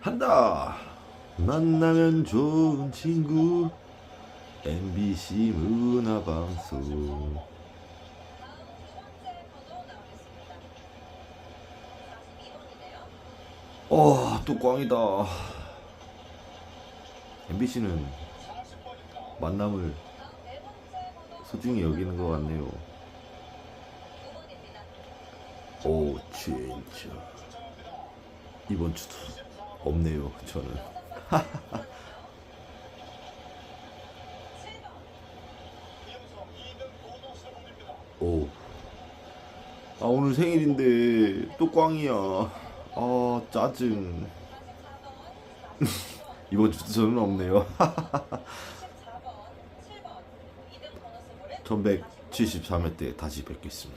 한다. 만나면 좋은 친구 MBC 문화방송 어, 또 꽝이다. MBC는 만남을 소중히 여기는 것 같네요. 오, 진짜. 이번 주도 없네요, 저는. 오. 아, 오늘 생일인데 또 꽝이야. 아, 짜증. 이번 주도 저는 없네요. 1173회 때 다시 뵙겠습니다.